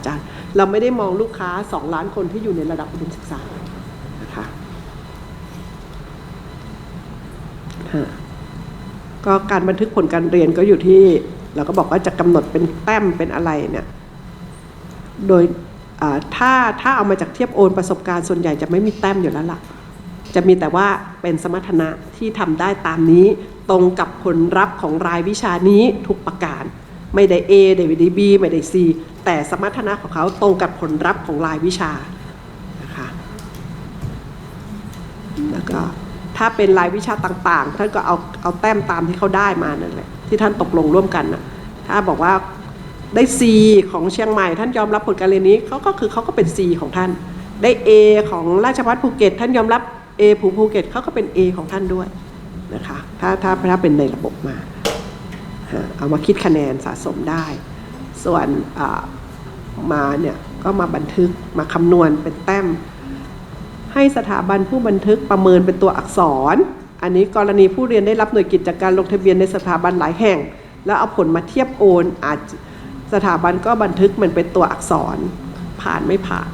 อาจารย์ เราไม่ได้มองลูกค้า 2 ล้านคนที่อยู่ในระดับอุดมศึกษานะคะก็การบันทึกผลการเรียนก็อยู่ที่ เราก็บอกว่าจะกำหนดเป็นแต้มเป็นอะไรเนี่ยโดยถ้าถ้าเอามาจากเทียบโอนประสบการณ์ส่วนใหญ่จะไม่มีแต้มอยู่แล้วล่ะ จะมีแต่ว่าเป็นสมรรถนะที่ทำได้ตามนี้ ตรงกับผลลัพธ์ของรายวิชานี้ทุกประการ ไม่ได้ A ไม่ได้ B ไม่ได้ C แต่สมรรถนะของเขาตรงกับผลลัพธ์ของรายวิชานะคะแล้วก็ถ้าเป็นรายวิชาต่างๆ ท่านก็เอาเอาแต้มตามที่เขาได้มานั่นแหละที่ท่านตกลงร่วมกันนะถ้าบอกว่าได้ C ของเชียงใหม่ ท่านยอมรับผลการเรียนนี้เขาก็คือเขาก็เป็น C ของท่าน ได้ A ของราชภัฏภูเก็ต ท่านยอมรับ A ภูภูเก็ตเขาก็เป็น A ของท่านด้วยนะคะถ้าถ้าถ้าเป็นในระบบมา เอามาคิดคะแนนสะสมได้ ส่วนมาเนี่ยก็มาบันทึกมาคำนวณเป็นแต้ม ให้สถาบันผู้บันทึกประเมินเป็นตัวอักษร อันนี้กรณีผู้เรียนได้รับหน่วยกิจจากการลงทะเบียนในสถาบันหลายแห่ง แล้วเอาผลมาเทียบโอนอาจสถาบันก็บันทึกมันเป็นตัวอักษรผ่านไม่ผ่าน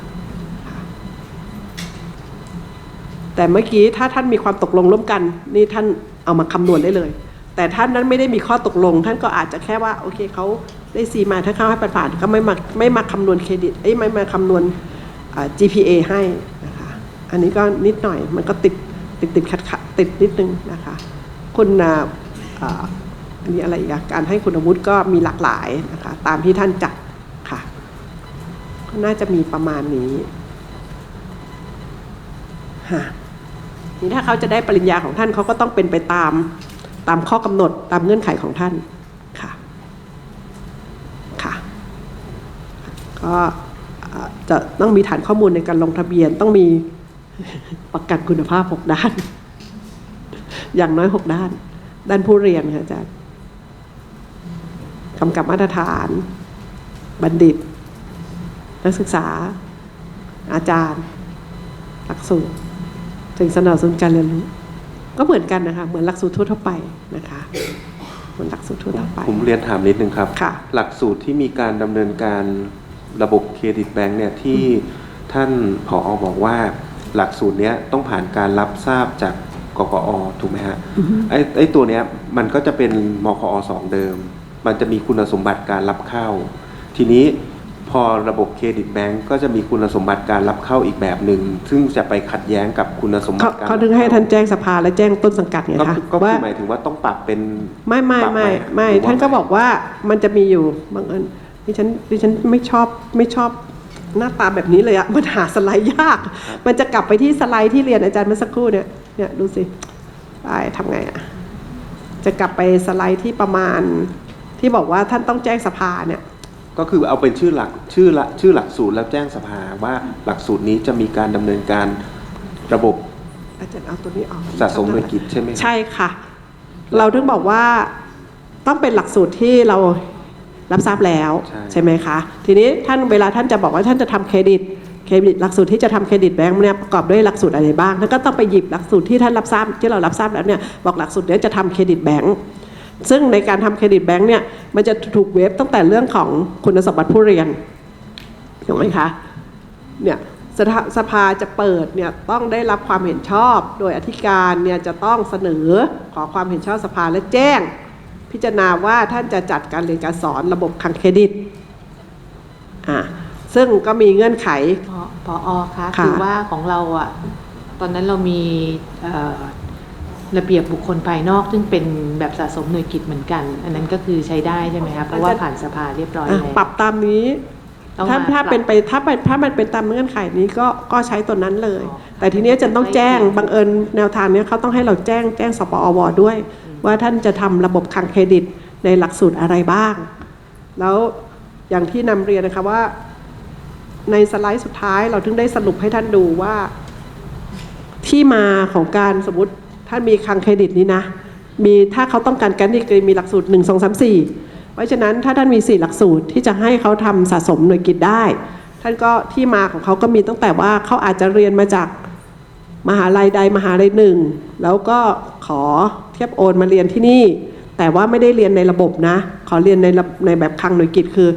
แต่เมื่อกี้ถ้าท่านมีความตกลงร่วมกัน นี่ท่านเอามาคำนวณได้เลย แต่ท่านนั้นไม่ได้มีข้อตกลง ท่านก็อาจจะแค่ว่าโอเคเขาได้ซีมาถ้าเขาให้ผ่านๆก็ไม่มาไม่มาคำนวณเครดิตเอ้ยไม่มาคำนวณ GPA ให้นะคะอันนี้ก็นิดหน่อยมันก็ติดติดติดขัดขัดติดนิดนึงนะคะคุณอ,อันนี้อะไรอีกการให้คุณวุฒิก็มีหลากหลายนะคะตามที่ท่านจัดค่ะก็น่าจะมีประมาณนี้ฮะนี่ถ้าเขาจะได้ปริญญาของท่านเขาก็ต้องเป็นไปตาม ตามข้อกำหนดตามเงื่อนไขของท่านค่ะค่ะก็จะต้องมีฐานข้อมูลในการลงทะเบียนต้องมีประกันคุณภาพ 6 ด้าน อย่างน้อย 6 ด้าน ด้านผู้เรียนค่ะอาจารย์กำกับมาตรฐาน บัณฑิต นักศึกษา อาจารย์ หลักสูตรถึงสนับสนุนการเรียนรู้ ก็เหมือนกันนะคะเหมือนหลักสูตรทั่วๆไปนะคะเหมือนหลักสูตรทั่วๆไปผมเรียนถามนิดนึงครับค่ะ หลักสูตรที่มีการดำเนินการระบบเครดิตแบงก์เนี่ยที่ท่านผออบอกว่า หลักสูตรเนี้ยต้องผ่านการรับทราบจากกกอถูกไหมฮะไอ้ไอ้ตัวเนี้ยมันก็จะเป็นมคอสองเดิม มันจะมีคุณสมบัติการรับเข้า ทีนี้ พอระบบเครดิตแบงก์ก็จะมีคุณสมบัติการรับเข้าอีกแบบหนึ่งซึ่งจะไปขัดแย้งกับคุณสมบัเขาติการเขาถึงให้ท่านแจ้งสภาและแจ้งต้นสังกัดไงก็คะคือก็ว่าคือหมายถึงว่าต้องปรับเป็นไม่ไม่ปรับไหมไม่ไม่หรือว่าท่านก็บอกว่ามันจะมีอยู่บางอันดิฉันดิฉันไม่ชอบไม่ชอบหน้าตาแบบนี้เลยอะมันหาสไลด์ยาก มันจะกลับไปที่สไลด์ที่เรียนอาจารย์เมื่อสักครู่เนี่ยเนี่ยดูสิไอ้ทำไงอะจะกลับไปสไลด์ที่ประมาณที่บอกว่าท่านต้องแจ้งสภาเนี่ย ก็คือเอาเป็นชื่อหลักชื่อละชื่อหลักสูตรแล้วแจ้งสภาว่าหลักสูตรนี้จะมีการดำเนินการระบบอาจารย์เอาตัวนี้ออกสะสมหน่วยกิจใช่ไหมครับใช่ค่ะ เราถึงบอกว่าต้องเป็นหลักสูตรที่เรารับทราบแล้วใช่ใช่ไหมคะทีนี้ท่านเวลาท่านจะบอกว่าท่านจะทำเครดิตเครดิตหลักสูตรที่จะทำเครดิตแบงค์เนี่ยประกอบด้วยหลักสูตรอะไรบ้างท่านก็ต้องไปหยิบหลักสูตรที่ท่านรับทราบที่เรารับทราบแล้วเนี่ยบอกหลักสูตรเนี้ยจะทำเครดิตแบงค์ ซึ่งในการทำเครดิตแบงค์เนี่ยมันจะถูกเวฟตั้งแต่เรื่องของคุณสมบัติผู้เรียนถูกไหมคะเนี่ยสภาสภาจะเปิดเนี่ยต้องได้รับความเห็นชอบ โดยอธิการเนี่ยจะต้องเสนอขอความเห็นชอบสภาและแจ้ง พิจารณาว่าท่านจะจัดการเรียนการสอนระบบคังเครดิตอ่าซึ่งก็มีเงื่อนไขพอพออคะค่ะคือว่าของเราอะตอนนั้นเรามีเอ่อ ระเบียบบุคคลภายนอก ซึ่งเป็นแบบสะสมหน่วยกิจเหมือนกัน อันนั้นก็คือใช้ได้ใช่ไหมคะเพราะว่าผ่านสภาเรียบร้อยอะแล้วปรับตามนี้ต้องถ้ามาถ้าปรับเป็นไปถ้าเป็นถ้ามันเป็นตามเงื่อนไขนี้ก็ก็ใช้ตัวนั้นเลยอ๋อแต่ทีเนี้ยจะต้องแจ้งบังเอิญแนวทางเนี้ยเขาต้องให้เราแจ้งแจ้งสปอวด้วย ว่าท่านจะทำระบบคลังเครดิตในหลักสูตรอะไรบ้าง แล้วอย่างที่นำเรียนนะคะว่า ในสไลด์สุดท้ายเราถึงได้สรุปให้ท่านดูว่า ที่มาของการสมมติ ท่านมีคลังเครดิตนี้นะ มีถ้าเขาต้องการการดีกรีมีหลักสูตร 1 2 3 4 เพราะฉะนั้นถ้าท่านมี 4 หลักสูตรที่จะให้เขาทำสะสมหน่วยกิจได้ ท่านก็ที่มาของเขาก็มีตั้งแต่ว่าเขาอาจจะเรียนมาจากมหาลัยใดมหาลัยหนึ่ง แล้วก็ขอเทียบโอนมาเรียนที่นี่ แต่ว่าไม่ได้เรียนในระบบนะ ขอเรียนในในแบบคลังหน่วยกิจคือ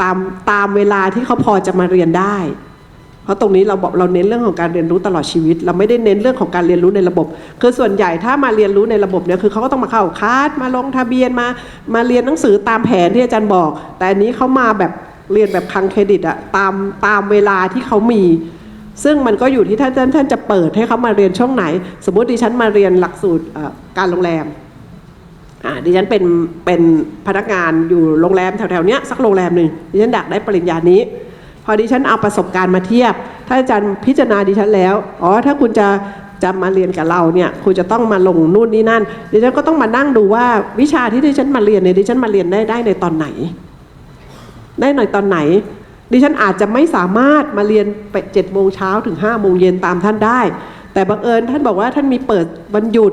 ตามตามเวลาที่เขาพอจะมาเรียนได้ เพราะตรงนี้เราบอกเราเน้นเรื่องของการเรียนรู้ตลอดชีวิต เราไม่ได้เน้นเรื่องของการเรียนรู้ในระบบ คือส่วนใหญ่ถ้ามาเรียนรู้ในระบบเนี่ยคือเขาก็ต้องมาเข้าคลาสมาลงทะเบียนมา มาเรียนหนังสือตามแผนที่อาจารย์บอก แต่อันนี้เขามาแบบเรียนแบบคลังเครดิตอะตามตามเวลาที่เขามี ซึ่งมันก็อยู่ที่ท่านท่านท่านจะเปิดให้เขามาเรียนช่วงไหน สมมติดิฉันมาเรียนหลักสูตรการโรงแรมอ่าดิฉันเป็นเป็นพนักงานอยู่โรงแรมแถวๆเนี้ยสักโรงแรมหนึ่งดิฉันอยากได้ปริญญานี้ พอดิฉันเอาประสบการณ์มาเทียบ ถ้าอาจารย์พิจารณาดิฉันแล้ว อ๋อ ถ้าคุณจะจะมาเรียนกับเราเนี่ยคุณจะต้องมาลงนู่นนี่นั่น ดิฉันก็ต้องมานั่งดูว่าวิชาที่ดิฉันมาเรียนเนี่ยดิฉันมาเรียนได้ได้ในตอนไหน ได้หน่อยตอนไหน ดิฉันอาจจะไม่สามารถมาเรียนไปเจ็ดโมงเช้าถึงห้าโมงเย็นตามท่านได้ แต่บังเอิญท่านบอกว่าท่านมีเปิดวันหยุด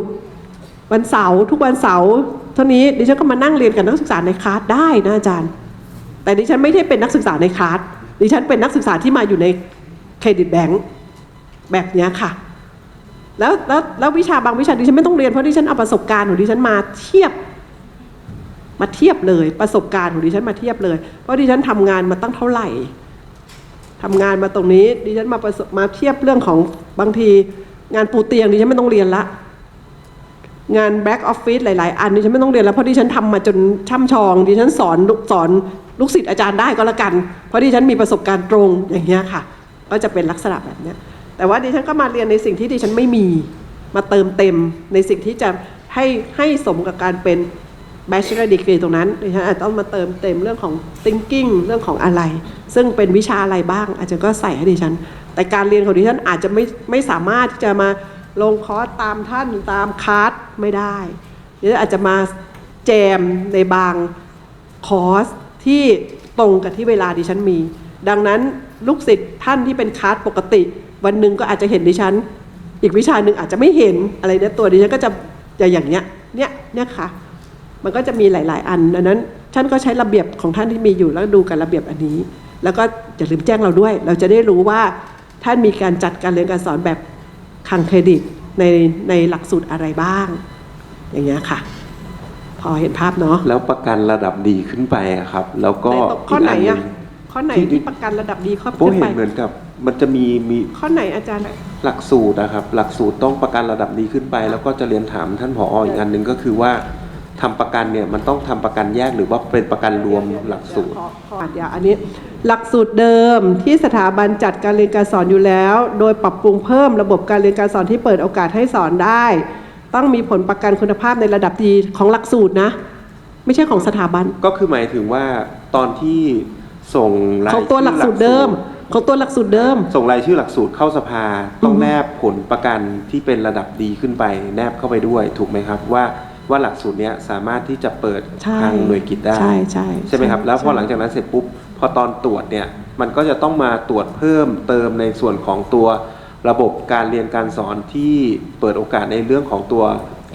วันเสาร์ทุกวันเสาร์เท่านี้ดิฉันก็มานั่งเรียนกับนักศึกษาในคลาสได้นะอาจารย์ แต่ดิฉันไม่ได้เป็นนักศึกษาในคลาส ดิฉันเป็นนักศึกษาที่มาอยู่ในเครดิตแบงก์แบบนี้ค่ะ แล้วแล้วแล้ววิชาบางวิชาดิฉันไม่ต้องเรียนเพราะดิฉันเอาประสบการณ์ของดิฉันมาเทียบ มาเทียบเลยประสบการณ์ของดิฉันมาเทียบเลย เพราะดิฉันทำงานมาตั้งเท่าไหร่ทำงานมาตรงนี้ดิฉันมาประสบมาเทียบเรื่องของบางทีงานปูเตียงดิฉันไม่ต้องเรียนละ งานแบ็กออฟฟิศหลาย ๆ อันดิฉันไม่ต้องเรียนแล้วเพราะดิฉันทำมาจนช่ำชองดิฉันสอนลูกสอนลูกศิษย์อาจารย์ได้ก็แล้วกัน เพราะดิฉันมีประสบการณ์ตรงอย่างเงี้ยค่ะ ก็จะเป็นลักษณะแบบเนี้ยแต่ว่าดิฉันก็มาเรียนในสิ่งที่ดิฉันไม่มีมาเติมเต็มในสิ่งที่จะให้ให้สมกับการเป็น bachelor degree ตรงนั้นดิฉันอาจต้องมาเติมเต็มเรื่องของ thinking เรื่องของอะไร ซึ่งเป็นวิชาอะไรบ้างอาจารย์ก็ใส่ให้ดิฉัน แต่การเรียนของดิฉันอาจจะไม่ไม่สามารถที่จะมา ลงคอร์สตามท่านตามคลาสไม่ได้ดิฉันอาจจะมาแจมในบางคอร์สที่ตรงกับที่เวลาดิฉันมี ดังนั้นลูกศิษย์ท่านที่เป็นคลาสปกติ วันหนึ่งก็อาจจะเห็นดิฉัน อีกวิชาหนึ่งอาจจะไม่เห็นอะไรเนี่ยตัวดิฉันก็จะจะอย่างเนี้ยเนี่ยเนี่ยค่ะ มันก็จะมีหลาย ๆ อันดังนั้นท่านก็ใช้ระเบียบของท่านที่มีอยู่แล้วดูกับระเบียบอันนี้ แล้วก็อย่าลืมแจ้งเราด้วย เราจะได้รู้ว่าท่านมีการจัดการเรียนการสอนแบบ คังเครดิตในในหลักสูตรอะไรบ้าง อย่างเงี้ยค่ะ พอเห็นภาพเนาะแล้วประกันระดับดีขึ้นไปอะครับ แล้วก็ในตรงข้อไหนกอะงข้อไหนที่ที่ประกันระดับดีข้อผมขึ้นเห็ไปนเหมือนกับ มันจะมีมีข้อไหนอาจารย์หลักสูตรนะครับ หลักสูตรต้องประกันระดับดีขึ้นไป แล้วก็จะเรียนถามท่านผออีกอันหนึ่งก็คือว่า ทำประกันเนี่ยมันต้องทำประกันแยกหรือว่าเป็นประกันรวมหลักสูตรขอขออัดยาอันนี้หลักสูตรเดิมที่สถาบันจัดการเรียนการสอนอยู่แล้ว โดยปรับปรุงเพิ่มระบบการเรียนการสอนที่เปิดโอกาสให้สอนได้ ต้องมีผลประกันคุณภาพในระดับดีของหลักสูตรนะ ไม่ใช่ของสถาบันก็คือหมายถึงว่าตอนที่ส่งรายของตัวหลักสูตรเดิมของตัวหลักสูตรเดิม ส่งรายชื่อหลักสูตรเข้าสภาต้องแนบผลประกันที่เป็นระดับดีขึ้นไป แนบเข้าไปด้วยถูกไหมครับว่า ว่าหลักสูตรเนี้ยสามารถที่จะเปิดใช่ทางหน่วยกิจได้ใช่ใช่ใช่ไหมครับ แล้วพอใช่ หลังจากนั้นเสร็จปุ๊บพอตอนตรวจเนี่ยมันก็จะต้องมาตรวจเพิ่มเติมในส่วนของตัวระบบการเรียนการสอนที่เปิดโอกาสในเรื่องของตัว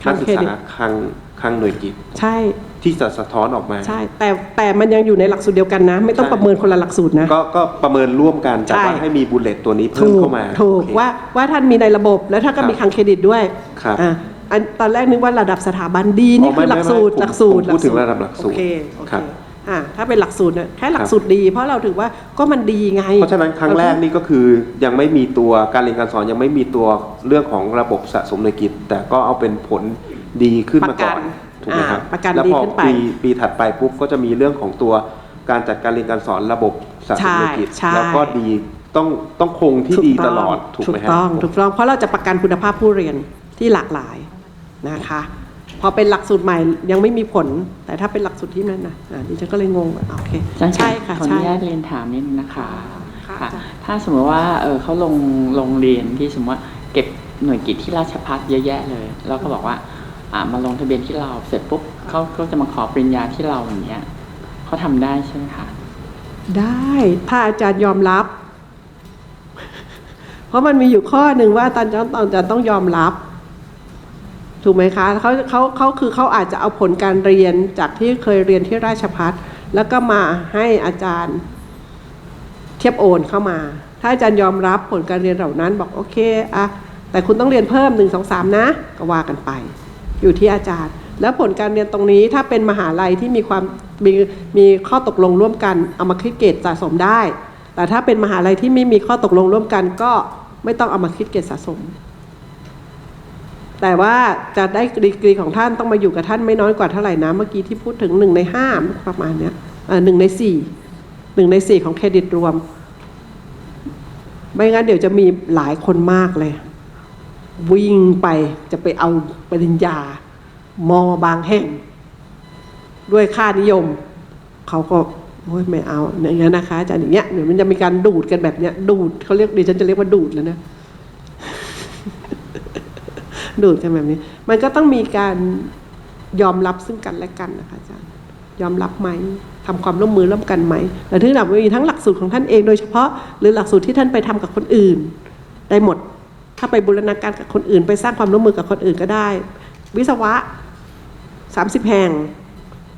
นักศึกษาคลังคลังหน่วยกิจใช่ ที่จะสะท้อนออกมา ใช่ แต่แต่มันยังอยู่ในหลักสูตรเดียวกันนะ ไม่ต้องใช่ ประเมินคนละหลักสูตรนะ ก็ก็ประเมินร่วมกันแต่ใช่ว่าให้มีบุลเลตตัวนี้เพิ่มถูกเข้ามาถูกโอเค ว่าว่าท่านมีในระบบแล้วท่านก็ครับมีคังเครดิตด้วยครับ อะ อันตอนแรกนึกว่าระดับสถาบันดีนี่อ๋อไม่คือหลักสูตรไม่ไม่หลักสูตรผมพูดถึงระดับหลักสูตรโอเคโอเคครับอะถ้าเป็นหลักสูตรเนี่ยแค่หลัคกรับสูตรดีเพราะเราถือว่าก็มันดีไง เพราะฉะนั้นครั้งแรกนี่ก็คือยังไม่มีตัวการเรียนการสอนยังไม่มีตัวเรื่องของระบบสะสมหน่วยกิจ แต่ก็เอาเป็นผลดีขึ้นมาก่อนประกันถูกไหมครับอ่าประกันแล้วดีพอขึ้นไปปีปีถัดไปปุ๊บก็จะมีเรื่องของตัวการจัดการเรียนการสอนระบบสะสมหน่วยกิจใช่แล้วก็ดีต้องต้องคงที่ดีตลอดถูกไหมถูกฮะต้องถูกต้องเพราะเราจะประกันคุณภาพผู้เรียนที่หลากหลาย นะคะพอเป็นหลักสูตรใหม่ยังไม่มีผล แต่ถ้าเป็นหลักสูตรที่นั่นนะอะดิฉันก็เลยงงว่าอะโอเคอาจารย์ใช่ค่ะขออใช่นุญาตเรียนถามนิดนึงนะคะค่ะค่ะอาจารย์ถ้าสมมติว่าเออเขาลงลงเรียนที่สมมติว่าเก็บหน่วยกิจที่ราชพัฒเยอะแยะเลย แล้วก็บอกว่าอ่ามาลงทะเบียนที่เราเสร็จปุ๊บเขาก็จะมาขอปริญญาที่เราอย่างเงี้ยเขาทำได้ใช่ไหมคะได้ถ้าอาจารย์ยอมรับ เพราะมันมีอยู่ข้อหนึ่งว่าอาจารย์ต้องอาจารย์ต้องยอมรับ ถูกไหมคะเขาเขาเขาคือเขาอาจจะเอาผลการเรียนจากที่เคยเรียนที่ราชพัฒแล้วก็มาให้อาจารย์เทียบโอนเข้ามา ถ้าอาจารย์ยอมรับผลการเรียนเหล่านั้นบอกโอเคอะแต่คุณต้องเรียนเพิ่มหนึ่งสองสามนะ ก็ว่ากันไป อยู่ที่อาจารย์ แล้วผลการเรียนตรงนี้ถ้าเป็นมหาลัยที่มีความมีมีข้อตกลงร่วมกันเอามาคิดเกรดสะสมได้ แต่ถ้าเป็นมหาลัยที่ไม่มีข้อตกลงร่วมกันก็ไม่ต้องเอามาคิดเกรดสะสม แต่ว่าจะได้ดีกรีของท่านต้องมาอยู่กับท่านไม่น้อยกว่าเท่าไหร่นะเมื่อกี้ที่พูดถึงหนึ่งในห้าประมาณเนี้ยเออหนึ่งในสี่หนึ่งในสี่ของเครดิตรวม ไม่งั้นเดี๋ยวจะมีหลายคนมากเลย วิ่งไปจะไปเอาปริญญา มอบางแห่ง ด้วยค่านิยม เขาก็โอ้ยไม่เอาอย่างนี้ยนะคะอาจารย์อย่างเงี้ยเดี๋ยวมันจะมีการดูดกันแบบเนี้ยดูดเขาเรียกดิฉันจะเรียกว่าดูดแล้วนะ ดูดกันแบบนี้ มันก็ต้องมีการยอมรับซึ่งกันและกันนะคะอาจารย์ยอมรับไหมทำความร่วมมือร่วมกันไหมแต่ที่หลักมีทั้งหลักสูตรของท่านเองโดยเฉพาะ หรือหลักสูตรที่ท่านไปทำกับคนอื่น ได้หมด ถ้าไปบูรณาการกับคนอื่น ไปสร้างความร่วมมือกับคนอื่นก็ได้ วิศวะ 30 แห่ง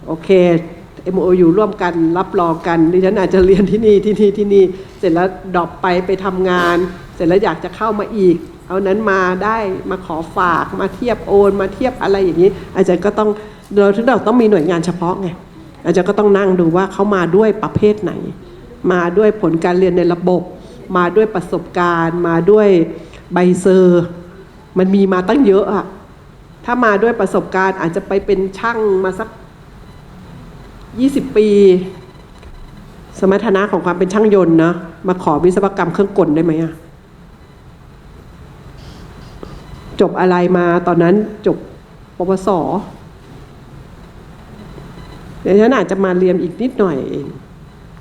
โอเค MOU ร่วมกันรับรองกันดิฉันอาจจะเรียนที่นี่ที่นี่ที่นี่เสร็จแล้วดรอปไปไปทำงาน เสร็จแล้วอยากจะเข้ามาอีก เอานั้นมาได้มาขอฝากมาเทียบโอนมาเทียบอะไรอย่างนี้ อาจารย์ก็ต้องโดยถึงเราต้องมีหน่วยงานเฉพาะไงอาจารย์ก็ต้องนั่งดูว่าเขามาด้วยประเภทไหน มาด้วยผลการเรียนในระบบ มาด้วยประสบการณ์ มาด้วยใบเซอร์ มันมีมาตั้งเยอะอะถ้ามาด้วยประสบการณ์ อาจจะไปเป็นช่างมาสักยี่สิบปี สมรรถนะของความเป็นช่างยนต์นะมาขอวิศวกรรมเครื่องกลได้ไหมอะ จบอะไรมาตอนนั้นจบปวสเดี๋ยวฉันอาจจะมาเรียนอีกนิดหน่อยเอง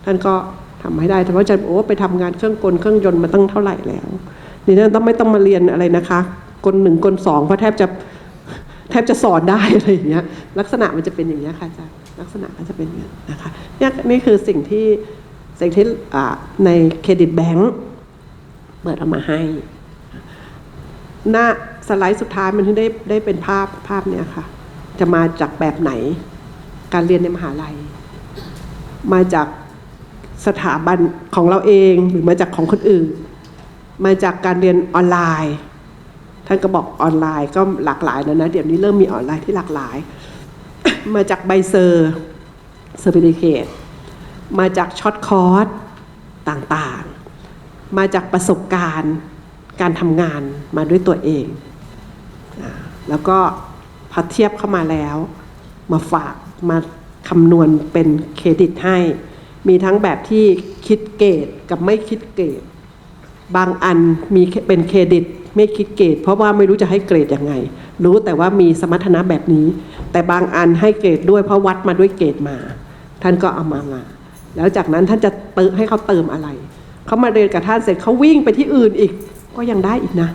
ท่านก็ทำให้ได้แต่ว่าอาจารย์โอ้ไปทำงานเครื่องกลเครื่องยนต์มาตั้งเท่าไหร่แล้วนี่ท่านต้องไม่ต้องมาเรียนอะไรนะคะกลหนึ่งกลสองเพราะแทบจะแทบจะสอนได้อะไรอย่างเงี้ย ลักษณะมันจะเป็นอย่างเงี้ยค่ะอาจารย์ลักษณะมันจะเป็นอย่างเงี้ยนะคะเนี่ยนี่คือสิ่งที่สิ่งที่ในเครดิตแบงก์เปิดเอามาให้หน้า สไลด์สุดท้ายมันถึงได้ได้เป็นภาพภาพเนี้ยค่ะ จะมาจากแบบไหน การเรียนในมหาลัย มาจากสถาบันของเราเองหรือมาจากของคนอื่น มาจากการเรียนออนไลน์ ท่านก็บอกออนไลน์ก็หลากหลายแล้วนะเดี๋ยวนี้เริ่มมีออนไลน์ที่หลากหลาย มาจากใบเซอร์เซอร์ติฟิเคตมาจากช็อตคอร์สต่างๆ มาจากประสบการณ์การทำงานมาด้วยตัวเอง แล้วก็พอเทียบเข้ามาแล้ว มาฝากมาคำนวณเป็นเครดิตให้ มีทั้งแบบที่คิดเกรดกับไม่คิดเกรด บางอันมีเป็นเครดิตไม่คิดเกรด เพราะว่าไม่รู้จะให้เกรดยังไง รู้แต่ว่ามีสมรรถนะแบบนี้ แต่บางอันให้เกรดด้วยเพราะวัดมาด้วยเกรดมา ท่านก็เอามามา แล้วจากนั้นท่านจะเติมให้เขาเติมอะไร เขามาเรียนกับท่านเสร็จเขาวิ่งไปที่อื่นอีก ก็ยังได้อีกนะ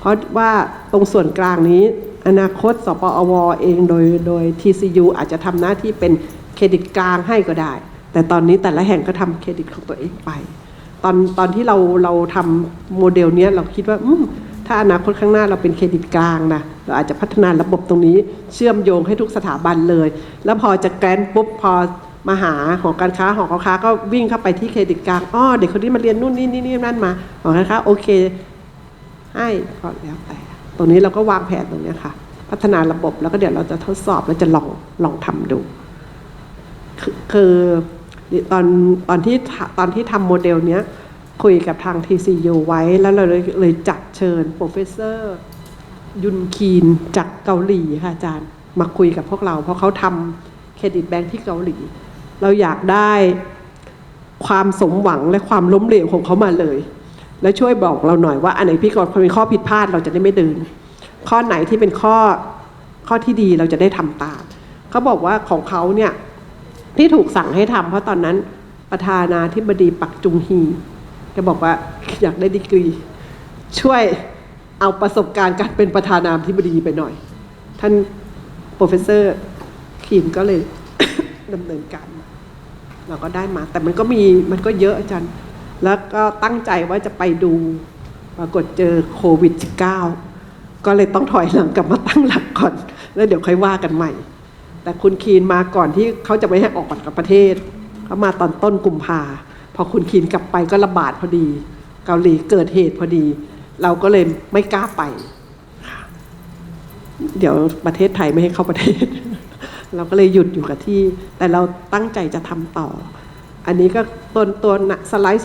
เพราะว่าตรงส่วนกลางนี้ อนาคตสปอวเองโดยโดย TCU อาจจะทำหน้าที่เป็นเครดิตกลางให้ก็ได้ แต่ตอนนี้แต่ละแห่งก็ทำเครดิตของตัวเองไป ตอนตอนที่เราเราทำโมเดลเนี้ยเราคิดว่าถ้าอนาคตข้างหน้าเราเป็นเครดิตกลางนะเราอาจจะพัฒนาระบบตรงนี้เชื่อมโยงให้ทุกสถาบันเลย แล้วพอจะแกรนปุ๊บพอมาหาหอการค้าหอการค้าก็วิ่งเข้าไปที่เครดิตกลางอ้อเด็กคนนี้มาเรียนนู่นนี่นี่นี่นั่นมาหอการค้าโอเค ให้ก็แล้วแต่ ตรงนี้เราก็วางแผนตรงนี้ค่ะ พัฒนาระบบแล้วก็เดี๋ยวเราจะทดสอบแล้วจะลองลองทำดู คือตอนตอนที่ตอนที่ทำโมเดลเนี้ยคุยกับทาง TCU ไว้แล้วเราเลยเลยจัดเชิญโปรเฟสเซอร์ยุนคีนจากเกาหลีค่ะอาจารย์มาคุยกับพวกเรา เพราะเขาทำเครดิตแบงค์ที่เกาหลี เราอยากได้ความสมหวังและความล้มเหลวของเขามาเลย และช่วยบอกเราหน่อยว่าอันไหนพี่กรณ์มีข้อผิดพลาดเราจะได้ไม่เดินข้อไหนที่เป็นข้อข้อที่ดีเราจะได้ทำตามเขาบอกว่าของเขาเนี่ยที่ถูกสั่งให้ทำเพราะตอนนั้นประธานาธิบดีปักจุงฮีแกบอกว่าอยากได้ดีกรี ช่วยเอาประสบการณ์การเป็นประธานาธิบดีไปหน่อย ท่านโปรเฟสเซอร์ขีนก็เลยดำเนินการเราก็ได้มา แต่มันก็มีมันก็เยอะอาจารย์ แล้วก็ตั้งใจว่าจะไปดูปรากฏเจอโควิด -19 ก็เลยต้องถอยหลังกลับมาตั้งหลักก่อน แล้วเดี๋ยวค่อยว่ากันใหม่ แต่คุณคีนมาก่อนที่เขาจะไม่ให้ออกจากประเทศเขามาตอนต้นกุมภาพอคุณคีนกลับไปก็ระบาดพอดี เกาหลีเกิดเหตุพอดี เราก็เลยไม่กล้าไป เดี๋ยวประเทศไทยไม่ให้เข้าประเทศ เราก็เลยหยุดอยู่กับที่ แต่เราตั้งใจจะทำต่อ อันนี้ก็ตัวตัวสไลด์